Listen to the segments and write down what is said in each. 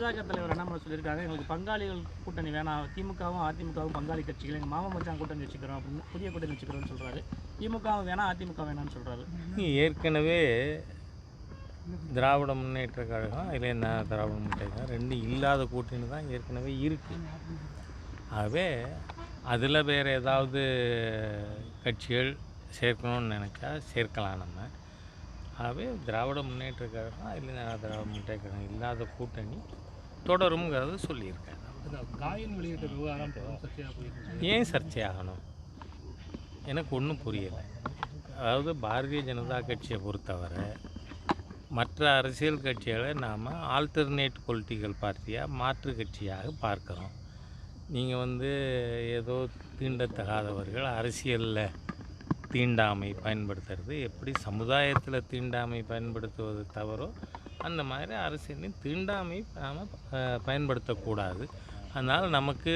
பாஜக தலைவர் அண்ணாமலை சொல்லியிருக்காங்க? எங்களுக்கு பங்காளிகள் கூட்டணி வேணாம். திமுகவும் அதிமுகவும் பங்காளி கட்சிகள். எங்கள் மாமா மச்சான் கூட்டணி வச்சுக்கிறோம் அப்படின்னு புதிய கூட்டணி வச்சுக்கிறோம்னு சொல்கிறாரு திமுகவும் வேணாம் அதிமுக வேணாம்னு சொல்கிறாரு ஏற்கனவே திராவிட முன்னேற்ற கழகம் இல்லை என்ன திராவிட முன்னேற்ற கழகம் ரெண்டும் இல்லாத கூட்டணி தான் ஏற்கனவே இருக்குது ஆகவே அதில் வேறு ஏதாவது கட்சிகள் சேர்க்கணும்னு நினச்சா சேர்க்கலாம் நம்ம. ஆகவே திராவிட முன்னேற்ற கழகம் இல்லை திராவிட முன்னேற்ற கழகம் இல்லாத கூட்டணி தொடருங்கிறத சொல்லியிருக்கேன். ஏன் சர்ச்சையாகணும்? எனக்கு ஒன்றும் புரியலை. அதாவது பாரதிய ஜனதா கட்சியை பொறுத்தவரை மற்ற அரசியல் கட்சிகளை நாம் ஆல்டர்னேட் பொலிட்டிக்கல் பார்ட்டியாக மாற்று கட்சியாக பார்க்குறோம். நீங்கள் வந்து ஏதோ தீண்டத்தகாதவர்கள் அரசியலில் தீண்டாமை பயன்படுத்துறது எப்படி சமுதாயத்தில் தீண்டாமை பயன்படுத்துவது தவறோ அந்த மாதிரி அரசியலின் தீண்டாமை நாம் பயன்படுத்தக்கூடாது. அதனால் நமக்கு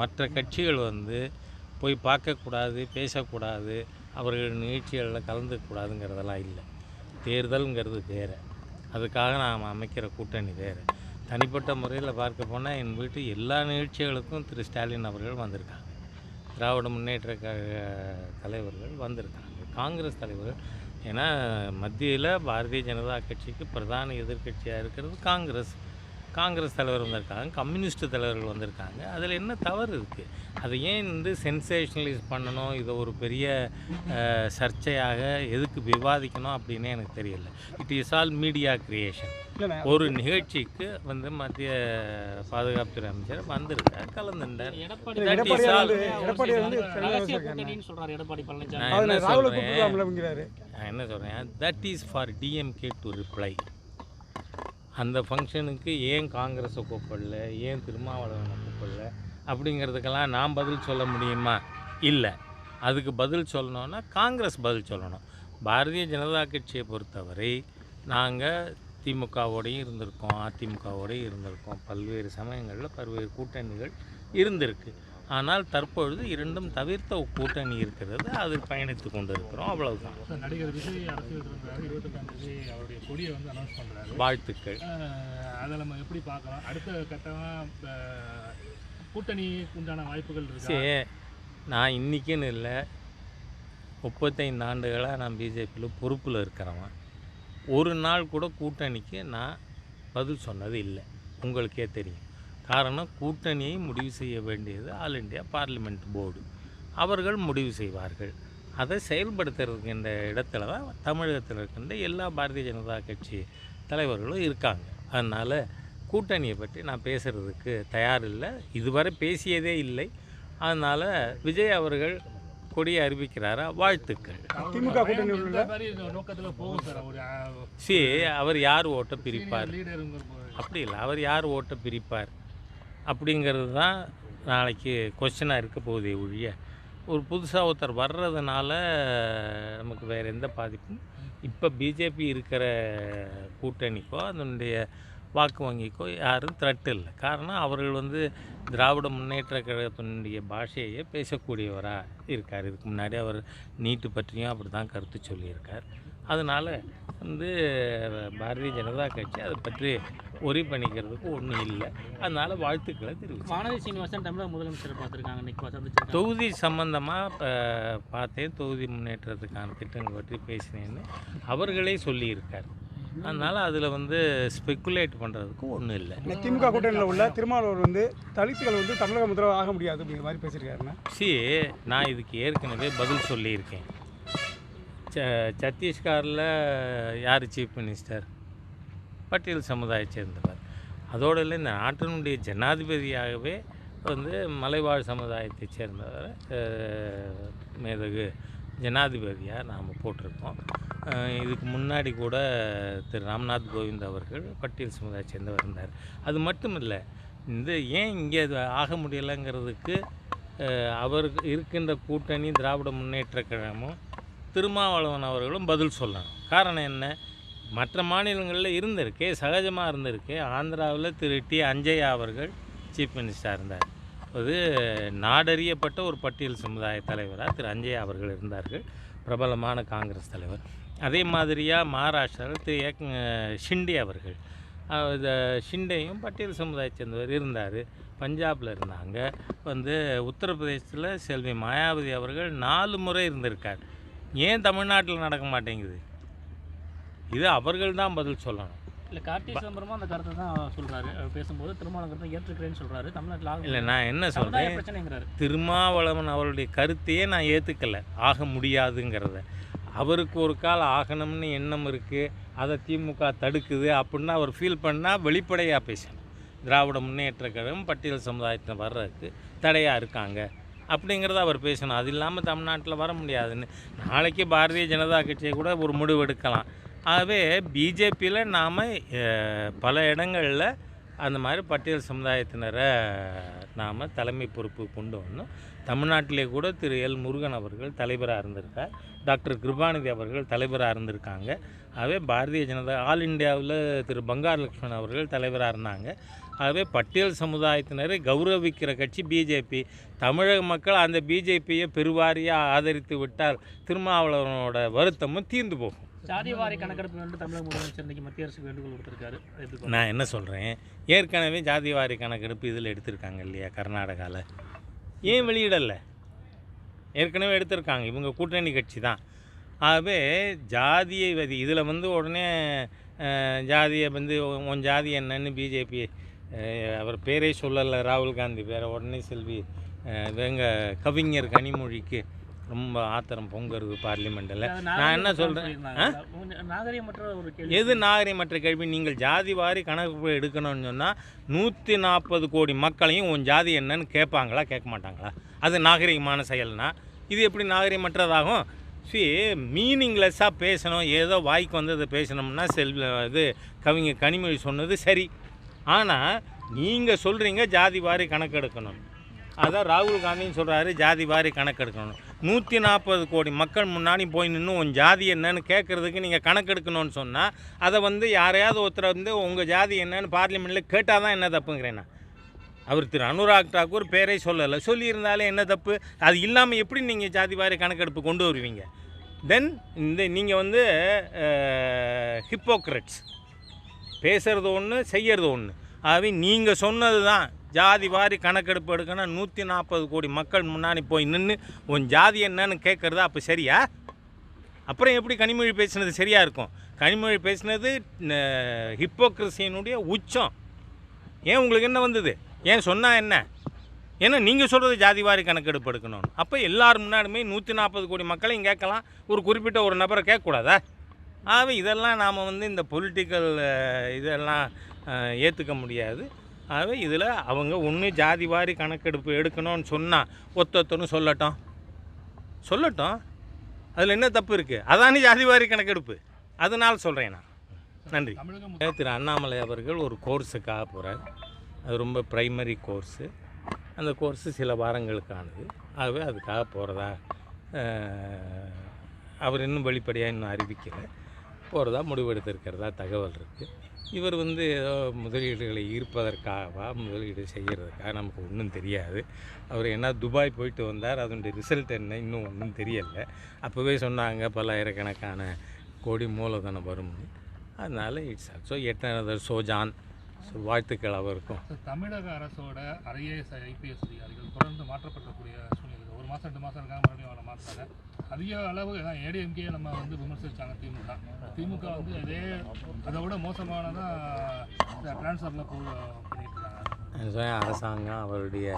மற்ற கட்சிகள் வந்து போய் பார்க்கக்கூடாது பேசக்கூடாது அவர்கள் நிகழ்ச்சிகளில் கலந்துக்கூடாதுங்கிறதெல்லாம் இல்லை. தேர்தல்ங்கிறது வேறு. அதுக்காக நாம் அமைக்கிற கூட்டணி வேறு. தனிப்பட்ட முறையில் பார்க்க போனால் என் வீட்டு எல்லா நிகழ்ச்சிகளுக்கும் திரு. ஸ்டாலின் அவர்கள் வந்திருக்காங்க. திராவிட முன்னேற்ற கழக தலைவர்கள் வந்திருக்காங்க. காங்கிரஸ் தலைவர்கள் ஏன்னா மத்தியில் பாரதிய ஜனதா கட்சிக்கு பிரதான எதிர்க்கட்சியாக இருக்கிறது காங்கிரஸ். காங்கிரஸ் தலைவர் வந்திருக்காங்க கம்யூனிஸ்ட் தலைவர்கள் வந்திருக்காங்க. அதில் என்ன தவறு இருக்குது அதை ஏன் வந்து சென்சேஷனலைஸ் பண்ணணும்? இதை ஒரு பெரிய சர்ச்சையாக எதுக்கு விவாதிக்கணும் அப்படின்னே எனக்கு தெரியல. It is all media creation. ஒரு நிகழ்ச்சிக்கு வந்து மத்திய பாதுகாப்புத்துறை அமைச்சர் வந்திருக்கார் கலந்துட்டார் எடப்பாடி நான் என்ன கூப்பிடலாம்லங்கிறாரு நான் என்ன சொல்கிறேன் that is for DMK to reply அந்த ஃபங்க்ஷனுக்கு ஏன் காங்கிரஸை கூப்பிடல ஏன் திருமாவளவனை கூப்பிடல அப்படிங்கிறதுக்கெல்லாம் நான் பதில் சொல்ல முடியுமா? இல்லை. அதுக்கு பதில் சொல்லணும்னா காங்கிரஸ் பதில் சொல்லணும். பாரதிய ஜனதா கட்சியை பொறுத்தவரை நாங்கள் திமுகவோடையும் இருந்திருக்கோம் அதிமுகவோடையும் இருந்திருக்கோம். பல்வேறு சமயங்களில் பல்வேறு கூட்டணிகள் இருந்திருக்கு. ஆனால் தற்பொழுது இரண்டும் தவிர்த்த கூட்டணி இருக்கிறது. அதில் பயணித்து கொண்டு இருக்கிறோம் அவ்வளவுதான் நடிகர் விஜய் அரசியல் திரும்புறாரு இருபத்தெட்டாம் தேதி அவருடைய கொடியை வந்து அனௌன்ஸ் பண்ணுறாரு வாழ்த்துக்கள். அதை நம்ம எப்படி பார்க்கலாம்? அடுத்த கட்டமாக கூட்டணிக்கு உண்டான வாய்ப்புகள் இருக்கா? சரி நான் இன்றைக்கின்னு இல்லை. முப்பத்தைந்து ஆண்டுகளாக நான் பிஜேபியில் பொறுப்பில் இருக்கிறவன். ஒரு நாள் கூட கூட்டணிக்கு நான் பதில் சொன்னது இல்லை. உங்களுக்கே தெரியும். காரணம் கூட்டணியை முடிவு செய்ய வேண்டியது ஆல் இண்டியா பார்லிமெண்ட் போர்டு அவர்கள் முடிவு செய்வார்கள். அதை செயல்படுத்துறதுக்கு இந்த இடத்துல தான் தமிழகத்தில் இருக்கின்ற எல்லா பாரதிய ஜனதா கட்சி தலைவர்களும் இருக்காங்க. அதனால் கூட்டணியை பற்றி நான் பேசுகிறதுக்கு தயாரில்லை. இதுவரை பேசியதே இல்லை. அதனால் விஜய் அவர்கள் கொடியை அறிவிக்கிறாரா? வாழ்த்துக்கள். திமுக கூட்டணி அவர் யார் ஓட்டை பிரிப்பார்? அப்படி இல்லை அவர் யார் ஓட்டை பிரிப்பார்? அப்படிங்கிறது தான் நாளைக்கு கொஸ்டினாக இருக்க போகுது ஒழிய ஒரு புதுசாக ஒருத்தர் வர்றதுனால நமக்கு வேறு எந்த பாதிப்பும் இப்போ பிஜேபி இருக்கிற கூட்டணிக்கோ அதனுடைய வாக்கு வங்கிக்கோ யாரும் த்ரெட் இல்லை. காரணம் அவர்கள் வந்து திராவிட முன்னேற்ற கழகத்தினுடைய பாஷையே பேசக்கூடியவராக இருக்கார். இதுக்கு முன்னாடி அவர் நீட்டு பற்றியும் அப்படி தான் கருத்து சொல்லியிருக்கார். அதனால் வந்து பாரதிய ஜனதா கட்சி அதை பற்றி ஒரி பண்ணிக்கிறதுக்கு ஒன்றும் இல்லை. அதனால் வாழ்த்துக்களை தெரிவிச்சு வானதி சீனிவாசன் தமிழக முதலமைச்சர் பார்த்துருக்காங்க. இன்னைக்கு தொகுதி சம்பந்தமாக பார்த்தேன் தொகுதி முன்னேற்றத்துக்கான திட்டங்கள் பற்றி பேசினேன்னு அவர்களே சொல்லியிருக்கார். அதனால் அதில் வந்து ஸ்பெக்குலேட் பண்ணுறதுக்கு ஒன்றும் இல்லை. திமுக கூட்டணியில் உள்ள திருமாவளவர் வந்து தலித்துகள் வந்து தமிழக முதல்வர் ஆக முடியாது அப்படிங்கிற மாதிரி பேசியிருக்காருண்ணா. சி நான் இதுக்கு ஏற்கனவே பதில் சொல்லியிருக்கேன். ச சத்தீஸ்கரில் யார் சீஃப் மினிஸ்டர் பட்டியல் சமுதாயத்தை சேர்ந்தவர். அதோடு இல்லை இந்த நாட்டினுடைய ஜனாதிபதியாகவே வந்து மலைவாழ் சமுதாயத்தை சேர்ந்தவர் மேதகு ஜனாதிபதியாக நாம் போட்டிருக்கோம். இதுக்கு முன்னாடி கூட திரு ராம்நாத் கோவிந்த் அவர்கள் பட்டியல் சமுதாயத்தை சேர்ந்தவர் இருந்தார். அது மட்டும் இல்லை இந்த ஏன் இங்கே இது ஆக முடியலைங்கிறதுக்கு அவர் இருக்கின்ற கூட்டணி திராவிட முன்னேற்ற கழகமும் திருமாவளவன் அவர்களும் பதில் சொல்லணும். காரணம் என்ன? மற்ற மாநிலங்களில் இருந்திருக்கே சகஜமாக இருந்திருக்கே ஆந்திராவில் திரு டி. அஞ்சயா அவர்கள் சீஃப் மினிஸ்டராக இருந்தார். அது நாடறியப்பட்ட ஒரு பட்டியல் சமுதாய தலைவராக திரு அஞ்சயா அவர்கள் இருந்தார்கள். பிரபலமான காங்கிரஸ் தலைவர். அதே மாதிரியாக மகாராஷ்டிராவில் திரு ஏக் ஷிண்டே அவர்கள். இந்த ஷிண்டேயும் பட்டியல் சமுதாயத்தை சேர்ந்தவர் இருந்தார். பஞ்சாபில் இருந்தாங்க. வந்து உத்தரப்பிரதேசத்தில் செல்வி மாயாவதி அவர்கள் நாலு முறை இருந்திருக்கார். ஏன் தமிழ்நாட்டில் நடக்க மாட்டேங்குது? இது அவர்கள் தான் பதில் சொல்லணும். இல்லை கார்த்தி சிதம்பரமும் அந்த கருத்தை தான் அவர் பேசும்போது திருமாவளவன் ஏற்றுக்கிறேன்னு சொல்றாரு. தமிழ்நாட்டில் இல்லை நான் என்ன சொல்கிறேன் திருமாவளவன் அவருடைய கருத்தையே நான் ஏற்றுக்கலை ஆக முடியாதுங்கிறத. அவருக்கு ஒரு கால் ஆகணும்னு எண்ணம் இருக்குது அதை திமுக தடுக்குது அப்படின்னு அவர் ஃபீல் பண்ணால் வெளிப்படையாக பேசணும். திராவிட முன்னேற்ற கழகம் பட்டியல் சமுதாயத்தில் வர்றதுக்கு தடையாக இருக்காங்க. அப்படிங்கிறத அவர் பேசணும். அது இல்லாமல் தமிழ்நாட்டில் வர முடியாதுன்னு. நாளைக்கு பாரதிய ஜனதா கட்சியை கூட ஒரு முடிவு எடுக்கலாம். ஆகவே பிஜேபியில் நாம் பல இடங்களில் அந்த மாதிரி பட்டியல் சமுதாயத்தினரை நாம் தலைமை பொறுப்பு கொண்டு வந்தோம் தமிழ்நாட்டிலே கூட திரு. எல். முருகன் அவர்கள் தலைவராக இருந்திருக்கார். டாக்டர் கிருபாநிதி அவர்கள் தலைவராக இருந்திருக்காங்க. ஆகவே பாரதிய ஜனதா ஆல் இந்தியாவில் திரு. பங்கார் லக்ஷ்மண் அவர்கள் தலைவராக இருந்தாங்க. ஆகவே பட்டியல் சமுதாயத்தினரை கௌரவிக்கிற கட்சி பிஜேபி. தமிழக மக்கள் அந்த பிஜேபியை பெருவாரியாக ஆதரித்து விட்டால் திருமாவளவனோட வருத்தமும் தீர்ந்து போகும். ஜாதிவாரி கணக்கெடுப்பு வந்து தமிழக முதலமைச்சர் மத்திய அரசுக்கு வேண்டுகோள் கொடுத்திருக்காரு? நான் என்ன சொல்கிறேன் ஏற்கனவே ஜாதிவாரி கணக்கெடுப்பு இதில் எடுத்திருக்காங்க இல்லையா கர்நாடகாவில் ஏன் வெளியிடலை? ஏற்கனவே எடுத்திருக்காங்க. இவங்க கூட்டணி கட்சி தான். ஆகவே ஜாதியை வதி இதில் வந்து உடனே ஜாதியை வந்து உன் ஜாதி என்னன்னு பிஜேபி அவர் பேரே சொல்லலை. ராகுல் காந்தி பேரை உடனே செல்வி இவங்க கவிஞர் கனிமொழிக்கு ரொம்ப ஆத்திரம் பொங்குறது பார்லிமெண்ட்டில் அது நான் என்ன சொல்கிறேன் எது நாகரிகமற்ற கேள்வி? நீங்கள் ஜாதி வாரி கணக்கு எடுக்கணும்னு சொன்னால் நூற்றி நாற்பது கோடி மக்களையும் உன் ஜாதி என்னன்னு கேட்பாங்களா கேட்க மாட்டாங்களா? அது நாகரிகமான செயல்னா. இது எப்படி நாகரிகமற்றதாகும்? சி மீனிங்லெஸ்ஸாக பேசணும். ஏதோ வாய்க்கு வந்ததை பேசணும்னா செல் இது கவிஞர் கனிமொழி சொன்னது சரி. ஆனால் நீங்கள் சொல்கிறீங்க ஜாதி வாரி கணக்கெடுக்கணும். அதான் ராகுல் காந்தின்னு சொல்கிறாரு ஜாதி வாரி கணக்கெடுக்கணும். நூற்றி நாற்பது கோடி மக்கள் முன்னாடி போய் நின்று உன் ஜாதி என்னன்னு கேட்குறதுக்கு நீங்கள் கணக்கெடுக்கணும்னு சொன்னால் அதை வந்து யாரையாவது ஒருத்தர் வந்து உங்கள் ஜாதி என்னன்னு பார்லிமெண்ட்டில் கேட்டால் தான் என்ன தப்புங்கிறேன் நான். அவர் திரு அனுராக் தாக்கூர் பேரே சொல்லலை. சொல்லியிருந்தாலே என்ன தப்பு? அது இல்லாமல் எப்படி நீங்கள் ஜாதி வாரி கணக்கெடுப்பு கொண்டு வருவீங்க? தென் இந்த நீங்கள் வந்து ஹிப்போக்ரட்ஸ் பேசுகிறது ஒன்று செய்யறது ஒன்று ஆகவே நீங்கள் சொன்னது தான் ஜாதி வாரி கணக்கெடுப்பு எடுக்கணும் நூற்றி நாற்பது கோடி மக்கள் முன்னாடி போய் நின்று உன் ஜாதி என்னன்னு கேட்குறதா அப்போ சரியா? அப்புறம் எப்படி கனிமொழி பேசுனது சரியாக இருக்கும்? கனிமொழி பேசுனது ஹிப்போக்ரஸியினுடைய உச்சம். ஏன் உங்களுக்கு என்ன வந்தது? ஏன் சொன்னால் என்ன? ஏன்னா நீங்கள் சொல்கிறது ஜாதி வாரி கணக்கெடுப்பு எடுக்கணும் அப்போ எல்லார் முன்னாடியுமே நூற்றி நாற்பது கோடி மக்களையும் கேட்கலாம். ஒரு குறிப்பிட்ட ஒரு நபரை கேட்கக்கூடாதா? ஆகவே இதெல்லாம் நாம் வந்து இந்த பொலிட்டிக்கல் இதெல்லாம் ஏற்றுக்க முடியாது. ஆகவே இதில் அவங்க ஒன்று ஜாதிவாரி கணக்கெடுப்பு எடுக்கணும்னு சொன்னால் ஒத்தொத்தனும் சொல்லட்டும். சொல்லட்டும். அதில் என்ன தப்பு இருக்குது அதானே ஜாதிவாரி கணக்கெடுப்பு. அதனால் சொல்கிறேன் நான். நன்றி. திரு அண்ணாமலை அவர்கள் ஒரு கோர்ஸுக்காக போகிறார் அது ரொம்ப ப்ரைமரி கோர்ஸு அந்த கோர்ஸு சில வாரங்களுக்கானது. ஆகவே அதுக்காக போகிறதா அவர் இன்னும் வெளிப்படையாக இன்னும் அறிவிக்கலை. போகிறதா முடிவெடுத்திருக்கிறதா தகவல் இருக்குது இவர் வந்து ஏதோ முதலீடுகளை ஈர்ப்பதற்காகவா முதலீடு செய்கிறதுக்காக நமக்கு ஒன்றும் தெரியாது. அவர் என்ன துபாய் போயிட்டு வந்தார் அதனுடைய ரிசல்ட் என்ன இன்னும் ஒன்றும் தெரியலை. அப்போவே சொன்னாங்க பல்லாயிரக்கணக்கான கோடி மூலதனம் வரும்னு. அதனால் இட்ஸ் ஆல்சோ எட்டனதர் சோஜான் ஸோ வாழ்த்துக்கள் அவருக்கும். தமிழக அரசோட ஐஏஎஸ் ஐபிஎஸ் அதிகாரிகள் தொடர்ந்து மாற்றப்படக்கூடிய சூழ்நிலை. ஒரு மாதம் ரெண்டு மாதம் இருக்காங்க மறுபடியும் அவரை மாற்றுறாங்க அதிக அளவு ஏடிஎம்கே நம்ம வந்து விமர்சிச்சாங்க திமுக. திமுக வந்து அதே அதை விட மோசமானதான் டிரான்ஸ்ஃபரில் பண்ணிட்டு இருக்காங்க. அரசாங்கம் அவருடைய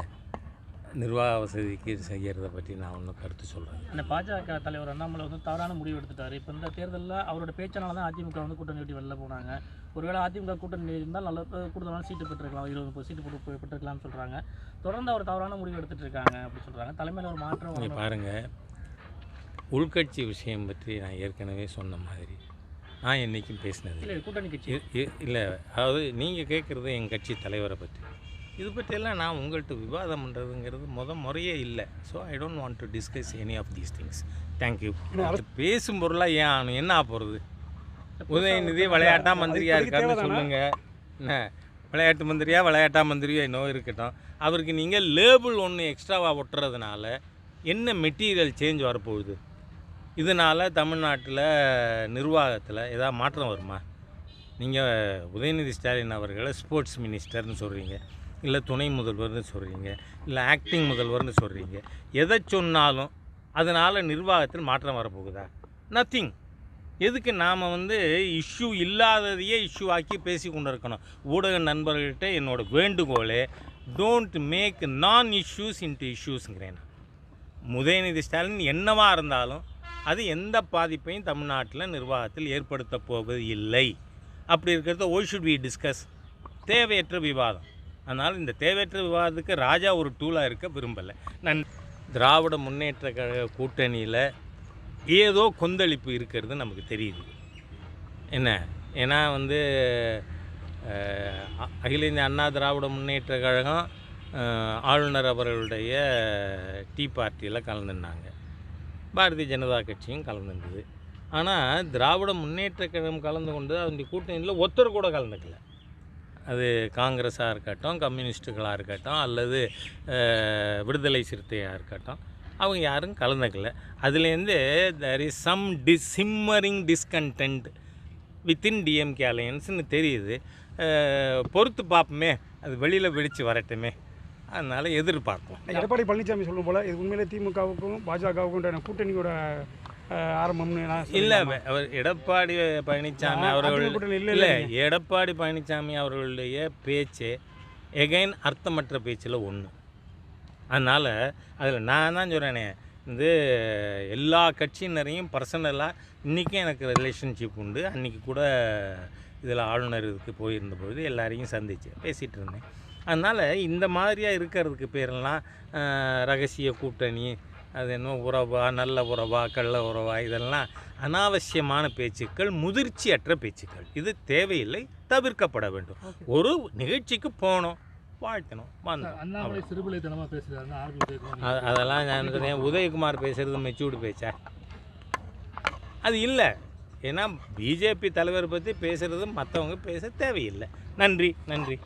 நிர்வாக வசதிக்கு செய்கிறத பற்றி நான் ஒன்றும் கருத்து சொல்கிறேன் அந்த பாஜக தலைவர் அண்ணாமலை வந்து தவறான முடிவு எடுத்துட்டாரு. இப்போ இந்த தேர்தலில் அவரோட பேச்சனால தான் அதிமுக வந்து கூட்டணி விட்டு வெளில போனாங்க. ஒருவேளை அதிமுக கூட்டணி இருந்தால் நல்ல கூடுதலான சீட்டு பெற்றிருக்கலாம். இருபது முப்பது சீட்டு போட்டு போய் பெற்றிருக்கலாம்னு சொல்கிறாங்க தொடர்ந்து அவர் தவறான முடிவு எடுத்துட்டு இருக்காங்க அப்படி சொல்கிறாங்க தலைமையில் ஒரு மாற்றம். பாருங்கள் உள்கட்சி விஷயம் பற்றி நான் ஏற்கனவே சொன்ன மாதிரி நான் என்றைக்கும் பேசினது இல்லை. கூட்டணி கட்சி. இல்லை. அதாவது நீங்கள் கேட்குறது என் கட்சி தலைவரை பற்றி இது பற்றியெல்லாம் நான் உங்கள்கிட்ட விவாதம் பண்ணுறதுங்கிறது முத முறையே இல்லை. So I don't want to discuss any of these things thank you பேசும் பொருளாக ஏன் என்ன ஆக போகிறது உதயநிதி விளையாட்டா மந்திரியா இருக்காருன்னு சொல்லுங்க. என்ன? விளையாட்டு மந்திரியா விளையாட்டா மந்திரியா என்னவோ இருக்கட்டும். அவருக்கு நீங்கள் லேபிள் ஒன்று எக்ஸ்ட்ராவாக ஒட்டுறதுனால என்ன மெட்டீரியல் சேஞ்ச் வரப்போகுது? இதனால் தமிழ்நாட்டில் நிர்வாகத்தில் ஏதாவது மாற்றம் வருமா? நீங்கள் உதயநிதி ஸ்டாலின் அவர்களை ஸ்போர்ட்ஸ் மினிஸ்டர்னு சொல்கிறீங்க இல்லை துணை முதல்வர்னு சொல்கிறீங்க இல்லை ஆக்டிங் முதல்வர்னு சொல்கிறீங்க எதை சொன்னாலும் அதனால் நிர்வாகத்தில் மாற்றம் வரப்போகுதா? நத்திங் எதுக்கு நாம் வந்து இஷ்யூ இல்லாததையே இஷ்யூ ஆக்கி பேசி கொண்டு இருக்கணும் ஊடக நண்பர்கள்ட்ட என்னோட வேண்டுகோளே don't make non issues into இஷ்யூஸுங்கிறேன் Udhayanidhi Stalin என்னவாக இருந்தாலும் அது எந்த பாதிப்பையும் தமிழ்நாட்டில் நிர்வாகத்தில் ஏற்படுத்த போவது இல்லை அப்படி இருக்கிறத ஒய் ஷுட் வி டிஸ்கஸ் தேவையற்ற விவாதம். அதனால் இந்த தேவையற்ற விவாதத்துக்கு ராஜா ஒரு டூலாக இருக்க விரும்பலை. நான் திராவிட முன்னேற்ற கழக கூட்டணியில் ஏதோ கொந்தளிப்பு இருக்கிறது நமக்கு தெரியுது. என்ன? ஏன்னா வந்து அ- அகில இந்திய அண்ணா திராவிட முன்னேற்ற கழகம் ஆளுநர் அவர்களுடைய டீ பார்ட்டியில் கலந்துருந்தாங்க பாரதிய ஜனதா கட்சியும் கலந்துருந்தது ஆனால் திராவிட முன்னேற்ற கழகம் கலந்து கொண்டு அதனுடைய கூட்டணியில் ஒருத்தர் கூட கலந்துக்கல. அது காங்கிரஸாக இருக்கட்டும் கம்யூனிஸ்ட்டுகளாக இருக்கட்டும் அல்லது விடுதலை சிறுத்தையாக இருக்கட்டும் அவங்க யாரும் கலந்துக்கல. அதுலேருந்து there is some this simmering discontent within DMK அலையன்ஸ்னு தெரியுது. பொறுத்து பார்ப்போமே அது வெளியில் வெடித்து வரட்டுமே. அதனால் எதிர்பார்ப்போம் எடப்பாடி பழனிசாமி சொல்லும் போல் இது உண்மையிலே திமுகவுக்கும் பாஜகவுக்கும் கூட்டணியோட ஆரம்பம்னு இல்லை? அவர் எடப்பாடி பழனிசாமி அவர்கள் இல்ல. எடப்பாடி பழனிசாமி அவர்களுடைய பேச்சு எகைன் அர்த்தமற்ற பேச்சில் ஒன்று அதனால் அதில் நான் தான் சொல்கிறேனே வந்து எல்லா கட்சியினரையும் பர்சனலாக இன்றைக்கும் எனக்கு ரிலேஷன்ஷிப் உண்டு அன்றைக்கி கூட இதில் ஆளுநர் இதுக்கு போயிருந்த பொழுது எல்லாரையும் சந்திச்சு பேசிகிட்டு இருந்தேன் அதனால் இந்த மாதிரியாக இருக்கிறதுக்கு பேரெல்லாம் ரகசிய கூட்டணி அது என்ன உறவா நல்ல உறவா கள்ள உறவா இதெல்லாம் அனாவசியமான பேச்சுக்கள் முதிர்ச்சியற்ற பேச்சுக்கள். இது தேவையில்லை தவிர்க்கப்பட வேண்டும். ஒரு நிகழ்ச்சிக்கு போனோம் வாழ்த்தணும் வந்தோம். அதெல்லாம் நான் சொன்னேன் உதயகுமார் பேசுகிறது மெச்சூர்டு பேச்சா? அது இல்லை. ஏன்னா பிஜேபி தலைவர் பற்றி பேசுகிறது மற்றவங்க பேச தேவையில்லை. நன்றி நன்றி.